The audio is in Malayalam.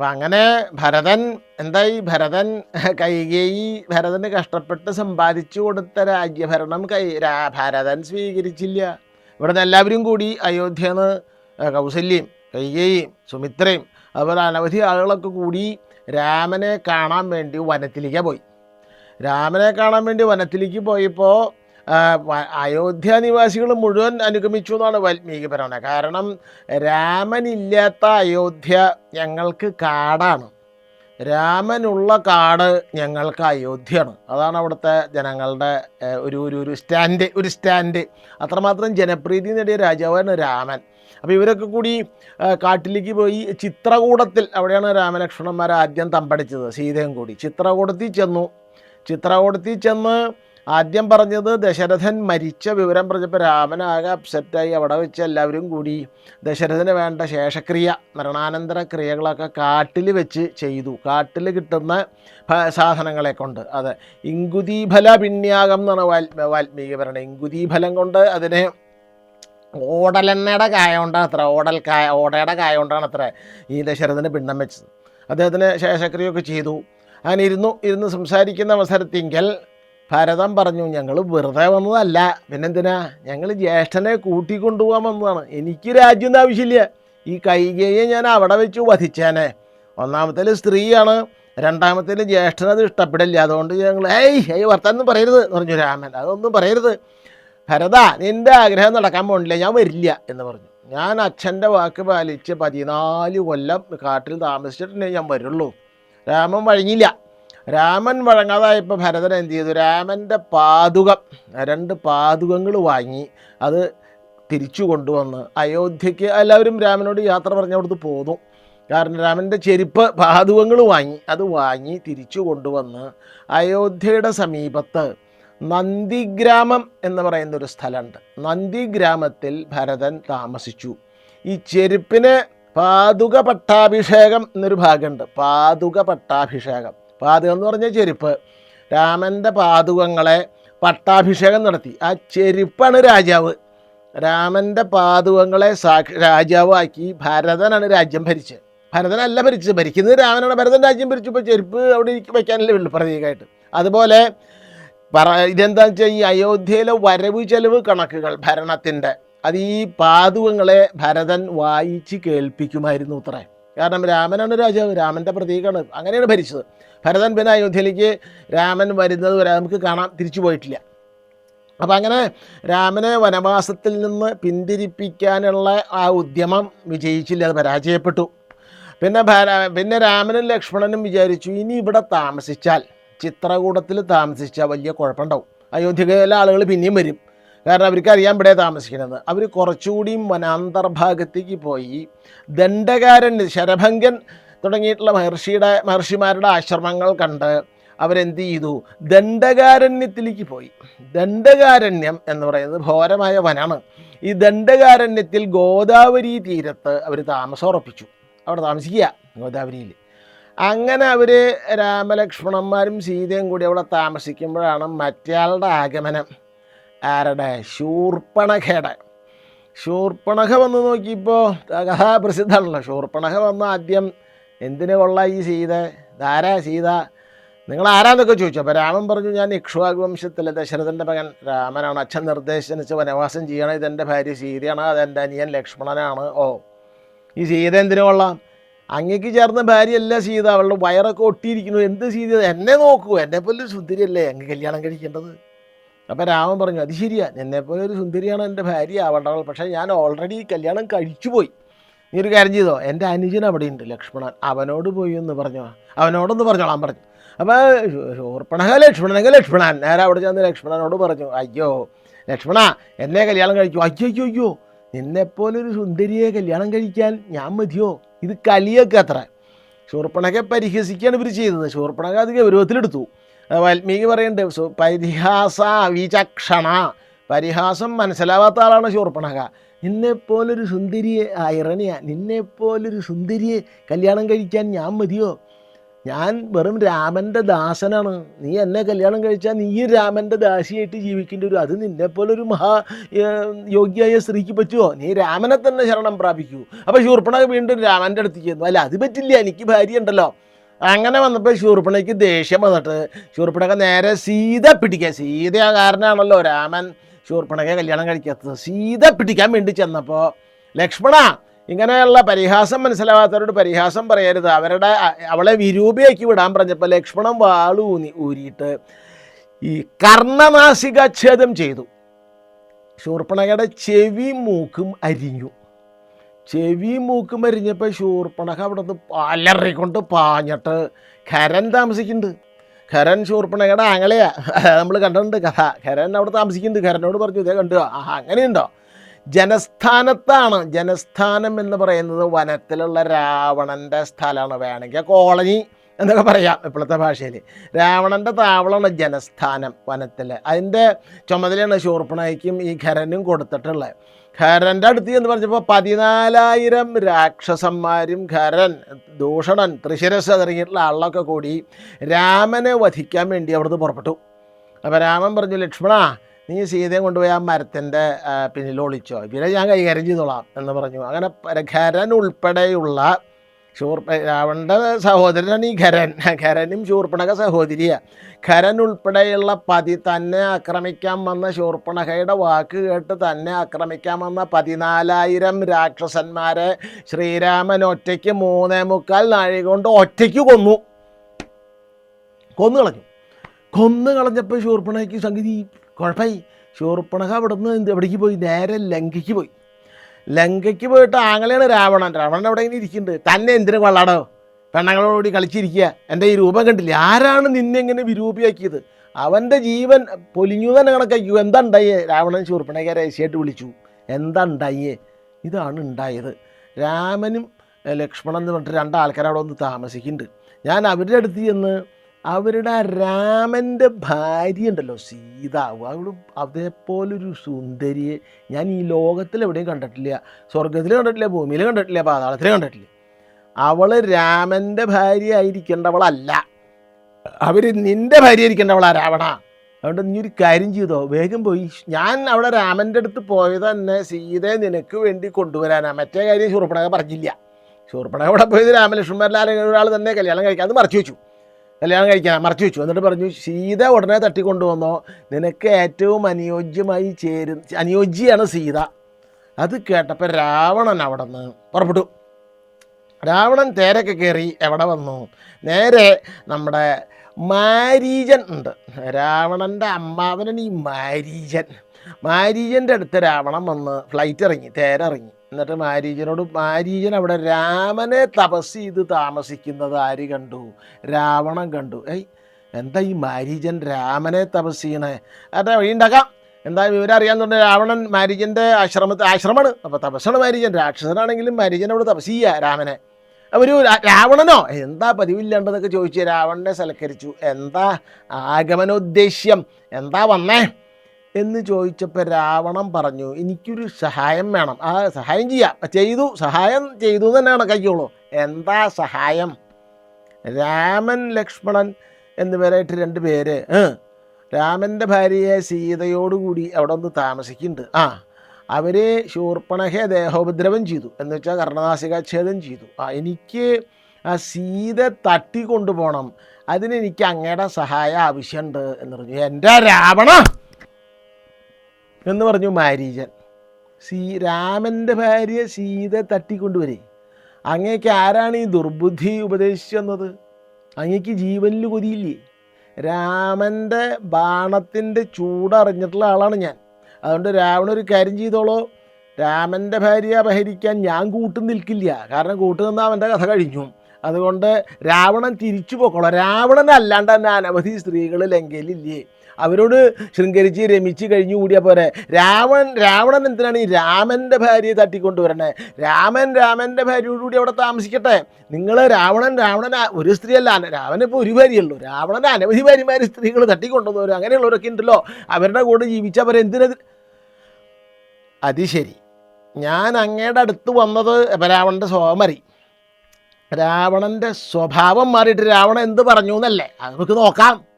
അപ്പം അങ്ങനെ ഭരതൻ എന്തായി? ഭരതൻ കൈകേയി ഭരതന് കഷ്ടപ്പെട്ട് സമ്പാദിച്ചു കൊടുത്ത രാജ്യഭരണം കൈ ഭരതൻ സ്വീകരിച്ചില്ല. ഇവിടുന്ന് എല്ലാവരും കൂടി അയോധ്യന്ന് കൗസല്യം കൈകേയും സുമിത്രയും അതുപോലെ അനവധി ആളുകളൊക്കെ കൂടി രാമനെ കാണാൻ വേണ്ടി വനത്തിലേക്ക് പോയി. രാമനെ കാണാൻ വേണ്ടി വനത്തിലേക്ക് പോയപ്പോൾ അയോധ്യ നിവാസികൾ മുഴുവൻ അനുഗമിച്ചു എന്നാണ് വാൽമീകി പറയുന്നത്. കാരണം രാമനില്ലാത്ത അയോധ്യ ഞങ്ങൾക്ക് കാടാണ്. രാമനുള്ള കാട് ഞങ്ങൾക്ക് അയോധ്യയാണ്. അതാണ് അവിടുത്തെ ജനങ്ങളുടെ ഒരു ഒരു ഒരു സ്റ്റാൻഡ് ഒരു സ്റ്റാൻഡ്. അത്രമാത്രം ജനപ്രീതി നേടിയ രാജാവാണ് രാമൻ. അപ്പോൾ ഇവരൊക്കെ കൂടി കാട്ടിലേക്ക് പോയി ചിത്രകൂടത്തിൽ അവിടെയാണ് രാമലക്ഷ്മണന്മാർ ആദ്യം തമ്പടിച്ചത് സീതയും കൂടി. ചിത്രകൂടത്തിൽ ചെന്നു. ചിത്രകൂടത്തിൽ ചെന്ന് ആദ്യം പറഞ്ഞത് ദശരഥൻ മരിച്ച വിവരം പറഞ്ഞപ്പോൾ രാമനാകെ അപ്സെറ്റായി അവിടെ വെച്ച് എല്ലാവരും കൂടി ദശരഥന് വേണ്ട ശേഷക്രിയ മരണാനന്തര ക്രിയകളൊക്കെ കാട്ടിൽ വെച്ച് ചെയ്തു. കാട്ടിൽ കിട്ടുന്ന സാധനങ്ങളെ കൊണ്ട്. അതെ. ഇങ്കുതീഫല പിണ്യാകം എന്നാണ് വാൽ വാൽമീകി പറയുന്നത് ഇങ്കുതീഫലം കൊണ്ട് അതിനെ ഓടലെണ്ണയുടെ കായ കൊണ്ടാണ് അത്ര ഓടൽ കായ ഓടയുടെ കായ കൊണ്ടാണ് അത്ര ഈ ദശരഥന് പിണ്ണം വെച്ചത്. അദ്ദേഹത്തിന് ശേഷക്രിയൊക്കെ ചെയ്തു. അങ്ങനെ ഇരുന്നു ഇരുന്ന് സംസാരിക്കുന്ന അവസരത്തിങ്കൽ ഭരതൻ പറഞ്ഞു ഞങ്ങൾ വെറുതെ വന്നതല്ല. പിന്നെന്തിനാ? ഞങ്ങൾ ജ്യേഷ്ഠനെ കൂട്ടിക്കൊണ്ടുപോകാൻ വന്നതാണ്. എനിക്ക് രാജ്യം ആവശ്യമില്ല. ഈ കൈകയെ ഞാൻ അവിടെ വെച്ച് വധിച്ചേനെ. ഒന്നാമത്തേൽ സ്ത്രീയാണ്. രണ്ടാമത്തേൽ ജ്യേഷ്ഠനത് ഇഷ്ടപ്പെടില്ല. അതുകൊണ്ട് ഞങ്ങൾ ഏയ് ഏയ് വർത്താനം പറയരുത് എന്ന് പറഞ്ഞു രാമൻ. അതൊന്നും പറയരുത്. ഭരത നിന്റെ ആഗ്രഹം നടക്കാൻ പോണില്ല. ഞാൻ വരില്ല എന്ന് പറഞ്ഞു. ഞാൻ അച്ഛന്റെ വാക്ക് പാലിച്ച് പതിനാല് കൊല്ലം കാട്ടിൽ താമസിച്ചിട്ടുണ്ടെങ്കിൽ ഞാൻ വരുള്ളൂ. രാമൻ വഴങ്ങിയില്ല. രാമൻ വഴങ്ങാതായപ്പോൾ ഭരതൻ എന്ത് ചെയ്തു? രാമന്റെ പാതുകം രണ്ട് പാതുകങ്ങൾ വാങ്ങി അത് തിരിച്ചു കൊണ്ടുവന്ന് അയോധ്യയ്ക്ക് എല്ലാവരും രാമനോട് യാത്ര പറഞ്ഞവിടുന്ന് പോന്നു. കാരണം രാമന്റെ ചെരുപ്പ് പാതുകങ്ങൾ വാങ്ങി അത് വാങ്ങി തിരിച്ചു കൊണ്ടുവന്ന് അയോധ്യയുടെ സമീപത്ത് നന്ദിഗ്രാമം എന്ന് പറയുന്ന ഒരു സ്ഥലമുണ്ട്. നന്ദിഗ്രാമത്തിൽ ഭരതൻ താമസിച്ചു. ഈ ചെരുപ്പിന് പാതുക പട്ടാഭിഷേകം എന്നൊരു ഭാഗമുണ്ട്. പാതുക പട്ടാഭിഷേകം. പാതുകം എന്ന് പറഞ്ഞാൽ ചെരുപ്പ്. രാമന്റെ പാതുകങ്ങളെ പട്ടാഭിഷേകം നടത്തി. ആ ചെരുപ്പാണ് രാജാവ്. രാമന്റെ പാതുകങ്ങളെ സാക്ഷി രാജാവാക്കി ഭരതനാണ് രാജ്യം ഭരിച്ചത്. ഭരതനല്ല ഭരിച്ചത്. ഭരിക്കുന്നത് രാമനാണ്. ഭരതൻ രാജ്യം ഭരിച്ചു. ഇപ്പോൾ ചെരുപ്പ് അവിടെ വയ്ക്കാനല്ലേ ഉള്ളൂ പ്രതീകമായിട്ട് അതുപോലെ പറ ഇതെന്താണെന്ന് വെച്ചാൽ ഈ അയോധ്യയിലെ വരവ് ചെലവ് കണക്കുകൾ ഭരണത്തിന്റെ അത് ഈ പാതുകങ്ങളെ ഭരതൻ വായിച്ച് കേൾപ്പിക്കുമായിരുന്നു ഉത്രേ. കാരണം രാമനാണ് രാജാവ് രാമന്റെ പ്രതീകമാണ്. അങ്ങനെയാണ് ഭരിച്ചത്. ഭരതൻ പിന്നെ അയോധ്യയിലേക്ക് രാമൻ വരുന്നത് വരെ നമുക്ക് കാണാൻ തിരിച്ചു പോയിട്ടില്ല. അപ്പം അങ്ങനെ രാമനെ വനവാസത്തിൽ നിന്ന് പിന്തിരിപ്പിക്കാനുള്ള ആ ഉദ്യമം വിജയിച്ചില്ല അത് പരാജയപ്പെട്ടു. പിന്നെ പിന്നെ രാമനും ലക്ഷ്മണനും വിചാരിച്ചു ഇനി ഇവിടെ താമസിച്ചാൽ ചിത്രകൂടത്തിൽ താമസിച്ചാൽ വലിയ കുഴപ്പമുണ്ടാവും. അയോധ്യയിലെ ആളുകൾ പിന്നെയും വരും. കാരണം അവർക്ക് അറിയാൻ ഇവിടെ താമസിക്കുന്നത്. അവർ കുറച്ചുകൂടിയും വനാന്തർഭാഗത്തേക്ക് പോയി. ദണ്ഡകാരൻ ശരഭംഗൻ തുടങ്ങിയിട്ടുള്ള മഹർഷിയുടെ മഹർഷിമാരുടെ ആശ്രമങ്ങൾ കണ്ട് അവരെന്ത് ചെയ്തു? ദണ്ഡകാരണ്യത്തിലേക്ക് പോയി. ദണ്ഡകാരണ്യം എന്ന് പറയുന്നത് ഘോരമായ വനാണ്. ഈ ദണ്ഡകാരണ്യത്തിൽ ഗോദാവരി തീരത്ത് അവർ താമസം ഉറപ്പിച്ചു. അവിടെ താമസിക്കുക ഗോദാവരിയിൽ അങ്ങനെ അവർ രാമലക്ഷ്മണന്മാരും സീതയും കൂടി അവിടെ താമസിക്കുമ്പോഴാണ് മറ്റയാളുടെ ആഗമനം. ആരുടെ? ശൂർപ്പണഖയുടെ. ശൂർപ്പണഖ വന്ന് നോക്കിയപ്പോൾ കഥാപ്രസിദ്ധമാണല്ലോ ശൂർപ്പണഖ വന്ന് ആദ്യം എന്തിനു കൊള്ള ഈ സീത? ധാരാ സീത? നിങ്ങൾ ആരാന്നൊക്കെ ചോദിച്ചു. അപ്പോൾ രാമൻ പറഞ്ഞു ഞാൻ ഇക്ഷുവാഗവംശത്തിലെ ദശരഥന്റെ മകൻ. രാമനാണ് അച്ഛൻ നിർദ്ദേശിച്ച് വനവാസം ചെയ്യണം. ഇതെന്റെ ഭാര്യ സീതയാണ്. അതെന്റെ അനിയൻ ലക്ഷ്മണനാണ്. ഓ ഈ സീത എന്തിനു കൊള്ളാം? അങ്ങക്ക് ചേർന്ന ഭാര്യയല്ല സീത. അവളുടെ വയറൊക്കെ ഒട്ടിയിരിക്കുന്നു. എന്ത് സീത? എന്നെ നോക്കൂ. എന്നെ പോലും സുന്ദരിയല്ലേ അങ്ങ് കല്യാണം കഴിക്കേണ്ടത്? അപ്പം രാമൻ പറഞ്ഞു അത് ശരിയാ എന്നെപ്പോലെ ഒരു സുന്ദരിയാണ് എന്റെ ഭാര്യ ആവേണ്ടവൾ പക്ഷേ ഞാൻ ഓൾറെഡി കല്യാണം കഴിച്ചു പോയി നീ ഒരു കാര്യം ചെയ്തോ എന്റെ അനുജൻ അവിടെ ഉണ്ട് ലക്ഷ്മണൻ. അവനോട് പോയി എന്ന് പറഞ്ഞോ? അവനോടൊന്ന് പറഞ്ഞോളാൻ പറഞ്ഞു. അപ്പോൾ ശൂർപ്പണക ലക്ഷ്മണനെങ്കിൽ ലക്ഷ്മണൻ. നേരെ അവിടെ ചെന്ന് ലക്ഷ്മണനോട് പറഞ്ഞു അയ്യോ ലക്ഷ്മണ എന്നെ കല്യാണം കഴിക്കൂ. അയ്യോ അയ്യോ അയ്യോ നിന്നെപ്പോലൊരു സുന്ദരിയെ കല്യാണം കഴിക്കാൻ ഞാൻ മതിയോ? ഇത് കലിയൊക്കെ അത്ര. ശൂർപ്പണകെ പരിഹസിക്കുകയാണ് ഇവർ ചെയ്തത്. ശൂർപ്പണക അത് ഗൗരവത്തിലെടുത്തു. വാൽമീകി പറയുന്നുണ്ട് പരിഹാസ വിചക്ഷണ. പരിഹാസം മനസ്സിലാവാത്ത ആളാണ് ശൂർപ്പണക. നിന്നെപ്പോലൊരു സുന്ദരിയെ ആ ഇറണിയ നിന്നെപ്പോലൊരു സുന്ദരിയെ കല്യാണം കഴിക്കാൻ ഞാൻ മതിയോ? ഞാൻ വെറും രാമന്റെ ദാസനാണ്. നീ എന്നെ കല്യാണം കഴിച്ചാൽ നീ രാമന്റെ ദാസിയായിട്ട് ജീവിക്കേണ്ടി വരും. അത് നിന്നെപ്പോലൊരു പോലെ മഹാ യോഗ്യായ സ്ത്രീക്ക് പറ്റുമോ നീ രാമനെ തന്നെ ശരണം പ്രാപിക്കൂ. അപ്പോൾ ശൂർപ്പണ വീണ്ടും രാമന്റെ അടുത്ത് ചെന്നു. അല്ല അത് പറ്റില്ല. എനിക്ക് ഭാര്യ ഉണ്ടല്ലോ അങ്ങനെ വന്നപ്പോൾ ശൂർപ്പണയ്ക്ക് ദേഷ്യം വന്നിട്ട് ശൂർപ്പണക നേരെ സീത പിടിക്കുക സീത കാരണമാണല്ലോ രാമൻ ശൂർപ്പണകയെ കല്യാണം കഴിക്കാത്തത്. സീത പിടിക്കാൻ വേണ്ടി ചെന്നപ്പോൾ ലക്ഷ്മണ ഇങ്ങനെയുള്ള പരിഹാസം മനസ്സിലാവാത്തവരോട് പരിഹാസം പറയരുത്. അവരുടെ അവളെ വിരൂപയാക്കി വിടാൻ പറഞ്ഞപ്പോൾ ലക്ഷ്മണൻ വാളൂന്നി ഊരിയിട്ട് ഈ കർണനാസികാച്ഛേദം ചെയ്തു. ശൂർപ്പണകയുടെ ചെവി മൂക്കും അരിഞ്ഞു. ചെവി മൂക്ക് മരിഞ്ഞപ്പോൾ ശൂർപ്പണക അവിടെ നിന്ന് അലറിക്കൊണ്ട് പാഞ്ഞിട്ട് ഖരൻ താമസിക്കുന്നുണ്ട്. ഖരൻ ശൂർപ്പണകയുടെ ആങ്ങളെയാ. നമ്മൾ കണ്ടിട്ടുണ്ട് കഥ. ഖരൻ അവിടെ താമസിക്കുന്നുണ്ട്. ഖരനോട് പറഞ്ഞു ഇതേ കണ്ടു ആ അങ്ങനെയുണ്ടോ? ജനസ്ഥാനത്താണ്. ജനസ്ഥാനം എന്ന് പറയുന്നത് വനത്തിലുള്ള രാവണന്റെ സ്ഥലമാണ്. വേണമെങ്കിൽ കോളനി എന്നൊക്കെ പറയാം ഇപ്പോഴത്തെ ഭാഷയിൽ. രാവണന്റെ താവളമാണ് ജനസ്ഥാനം വനത്തിൽ അതിന്റെ ചുമതലയാണ് ശൂർപ്പണയ്ക്കും ഈ ഖരനും കൊടുത്തിട്ടുള്ളത്. ഖരന്റെ അടുത്ത് എന്ന് പറഞ്ഞപ്പോൾ പതിനാലായിരം രാക്ഷസന്മാരും ഖരൻ ദൂഷണൻ തൃശിരസ് തുടങ്ങിയിട്ടുള്ള ആളൊക്കെ കൂടി രാമനെ വധിക്കാൻ വേണ്ടി അവിടുന്ന് പുറപ്പെട്ടു. അപ്പോൾ രാമൻ പറഞ്ഞു ലക്ഷ്മണ നീ സീതയെ കൊണ്ടുപോയി ആ മരത്തിന്റെ പിന്നിൽ ഒളിച്ചോ. ഇവരെ ഞാൻ കൈകാര്യം ചെയ്തോളാം എന്ന് പറഞ്ഞു. അങ്ങനെ ഖരൻ ഉൾപ്പെടെയുള്ള ശൂർ രാവണന്റെ സഹോദരനാണ് ഈ ഖരൻ. ഖരനും ശൂർപ്പണക സഹോദരിയാണ് ഖരൻ ഉൾപ്പെടെയുള്ള പതി തന്നെ ആക്രമിക്കാൻ വന്ന ശൂർപ്പണഖയുടെ വാക്ക് കേട്ട് തന്നെ ആക്രമിക്കാൻ വന്ന പതിനാലായിരം രാക്ഷസന്മാരെ ശ്രീരാമൻ ഒറ്റയ്ക്ക് മൂന്നേ മുക്കാൽ നാഴിക കൊണ്ട് ഒറ്റയ്ക്ക് കൊന്നു. കൊന്നു കളഞ്ഞു. കൊന്നു കളഞ്ഞപ്പോൾ ശൂർപ്പണയ്ക്ക് സംഗതി കുഴപ്പമായി ശൂർപ്പണക അവിടെ നിന്ന് എവിടേക്ക് പോയി? നേരെ ലങ്കയ്ക്ക് പോയി. ലങ്കയ്ക്ക് പോയിട്ട് ആങ്ങളെയാണ് രാവണൻ. രാവണൻ അവിടെ ഇങ്ങനെ ഇരിക്കുന്നുണ്ട്. തന്നെ എന്തിനു കൊള്ളാടോ? പെണ്ണങ്ങളോടുകൂടി കളിച്ചിരിക്കുക. എന്റെ ഈ രൂപം കണ്ടില്ല? ആരാണ് നിന്നെങ്ങനെ വിരൂപിയാക്കിയത്? അവന്റെ ജീവൻ പൊലിഞ്ഞു തന്നെ കണക്കാക്കിയോ എന്താ ഉണ്ടായേ? രാവണൻ ശൂർപ്പണയ്ക്ക് രഹസ്യമായിട്ട് വിളിച്ചു. എന്താ ഉണ്ടായേ? ഇതാണ് ഉണ്ടായത്. രാമനും ലക്ഷ്മണൻ എന്ന് പറഞ്ഞിട്ട് രണ്ട് ആൾക്കാർ അവിടെ താമസിക്കുന്നുണ്ട്. ഞാൻ അവരുടെ അടുത്ത് ചെന്ന് അവരുടെ ആ രാമന്റെ ഭാര്യ ഉണ്ടല്ലോ സീത അവളും അതേപോലൊരു സുന്ദരിയെ ഞാൻ ഈ ലോകത്തിൽ എവിടെയും കണ്ടിട്ടില്ല. സ്വർഗത്തിൽ കണ്ടിട്ടില്ല ഭൂമിയിൽ കണ്ടിട്ടില്ല പാതാളത്തിൽ കണ്ടിട്ടില്ല. അവൾ രാമന്റെ ഭാര്യ ആയിരിക്കേണ്ടവളല്ല. അവർ നിന്റെ ഭാര്യ ആയിരിക്കേണ്ടവളാ രാവണ. അതുകൊണ്ട് നീ ഒരു കാര്യം ചെയ്തോ. വേഗം പോയി. ഞാൻ അവിടെ രാമന്റെ അടുത്ത് പോയത് തന്നെ സീതയെ നിനക്ക് വേണ്ടി കൊണ്ടുവരാനാണ് മറ്റേ കാര്യം ശൂർപ്പണക പറഞ്ഞില്ല. ശൂർപ്പണക അവിടെ പോയത് രാമലക്ഷ്മണന്മാരിൽ ആരെങ്കിലും ഒരാൾ തന്നെ കല്യാണം കഴിക്കാൻ. അത് മറച്ചു വെച്ചു. കല്യാണം കഴിക്കാൻ മറച്ചു വെച്ചു. എന്നിട്ട് പറഞ്ഞു സീത ഉടനെ തട്ടിക്കൊണ്ടുവന്നോ. നിനക്ക് ഏറ്റവും അനുയോജ്യമായി ചേരും അനുയോജ്യമാണ് സീത. അത് കേട്ടപ്പോൾ രാവണൻ അവിടെ നിന്ന് പുറപ്പെട്ടു. രാവണൻ തേരൊക്കെ കയറി എവിടെ വന്നു? നേരെ നമ്മുടെ മാരീജൻ ഉണ്ട്. രാവണന്റെ അമ്മാവനാണ് ഈ മാരീജൻ. മാരീജന്റെ അടുത്ത് രാവണൻ വന്ന് ഫ്ലൈറ്റ് ഇറങ്ങി തേരിറങ്ങി. എന്നിട്ട് മാരീജനോട് മാരീജൻ അവിടെ രാമനെ തപസ് ചെയ്ത് താമസിക്കുന്നത് ആര് കണ്ടു? രാവണൻ കണ്ടു. ഏയ് എന്താ ഈ മാരീജൻ രാമനെ തപസ് ചെയ്യണേ? അതെ വഴിയുണ്ടാക്കാം എന്താ വിവരം അറിയാന്നുണ്ട് രാവണൻ മാരീജന്റെ ആശ്രമത്തെ ആശ്രമമാണ്. അപ്പോൾ തപസ്സാണ് മാരീജൻ. രാക്ഷസനാണെങ്കിലും മാരീജൻ അവിടെ തപസ് ചെയ്യുക രാമനെ. ഒരു രാവണനോ? എന്താ പതിവില്ലാണ്ടെന്നൊക്കെ ചോദിച്ച് രാവണനെ സൽക്കരിച്ചു. എന്താ ആഗമനോദ്ദേശ്യം? എന്താ വന്നേ? എന്ന് ചോദിച്ചപ്പോൾ രാവണൻ പറഞ്ഞു എനിക്കൊരു സഹായം വേണം. ആ സഹായം ചെയ്യാം. ചെയ്തു. സഹായം ചെയ്തു തന്നെയാണ് കണക്കാക്കിയോളൂ എന്താ സഹായം? രാമൻ ലക്ഷ്മണൻ എന്നിവരായിട്ട് രണ്ട് പേര്. രാമന്റെ ഭാര്യയെ സീതയോടുകൂടി അവിടെ ഒന്ന് താമസിക്കുന്നുണ്ട്. ആ അവർ ശൂർപ്പണഹെ ദേഹോപദ്രവം ചെയ്തു. എന്ന് വെച്ചാൽ കർണനാസികാച്ഛേദം ചെയ്തു. ആ എനിക്ക് ആ സീത തട്ടിക്കൊണ്ടുപോകണം അതിനെനിക്ക് അങ്ങയുടെ സഹായം ആവശ്യമുണ്ട് എന്ന് പറഞ്ഞു. എന്റെ രാവണ എന്ന് പറഞ്ഞു മാരീജൻ. സീ രാമന്റെ ഭാര്യ സീത തട്ടിക്കൊണ്ടുവരേ. അങ്ങേക്ക് ആരാണ് ഈ ദുർബുദ്ധി ഉപദേശിച്ചു തന്നത് അങ്ങേക്ക് ജീവനിൽ കൊതിയില്ലേ? രാമന്റെ ബാണത്തിന്റെ ചൂടറിഞ്ഞിട്ടുള്ള ആളാണ് ഞാൻ. അതുകൊണ്ട് രാവണ ഒരു കാര്യം ചെയ്തോളോ. രാമന്റെ ഭാര്യ അപഹരിക്കാൻ ഞാൻ കൂട്ടു നിൽക്കില്ല. കാരണം കൂട്ടു നിന്നാൽ അവന്റെ കഥ കഴിഞ്ഞു. അതുകൊണ്ട് രാവണൻ തിരിച്ചു പോക്കോളാം. രാവണൻ അല്ലാണ്ട് തന്നെ അനവധി സ്ത്രീകൾ ലങ്കയിലില്ലേ? അവരോട് ശൃംഗരിച്ച് രമിച്ച് കഴിഞ്ഞു കൂടിയാൽ പോരെ. രാവൺ രാവണൻ എന്തിനാണ് ഈ രാമന്റെ ഭാര്യയെ തട്ടിക്കൊണ്ടുവരണേ രാമൻ രാമന്റെ ഭാര്യയോടുകൂടി അവിടെ താമസിക്കട്ടെ. നിങ്ങൾ രാവണൻ രാവണൻ ഒരു സ്ത്രീയല്ല. രാവണൻ ഇപ്പോൾ ഒരു ഭാര്യയുള്ളൂ. രാവണൻ അനവധി ഭാര്യമാർ സ്ത്രീകൾ തട്ടിക്കൊണ്ടുവന്നവരും അങ്ങനെയുള്ളവരൊക്കെ ഉണ്ടല്ലോ. അവരുടെ കൂടെ ജീവിച്ചാൽ പോരെ. എന്തിനത് അത് ശരി. ഞാൻ അങ്ങയുടെ അടുത്ത് വന്നത് രാവണന്റെ സ്വഭാവം രാവണന്റെ സ്വഭാവം മാറിയിട്ട് രാവണൻ എന്ത് പറഞ്ഞു എന്നല്ലേ? അത് നമുക്ക് നോക്കാം.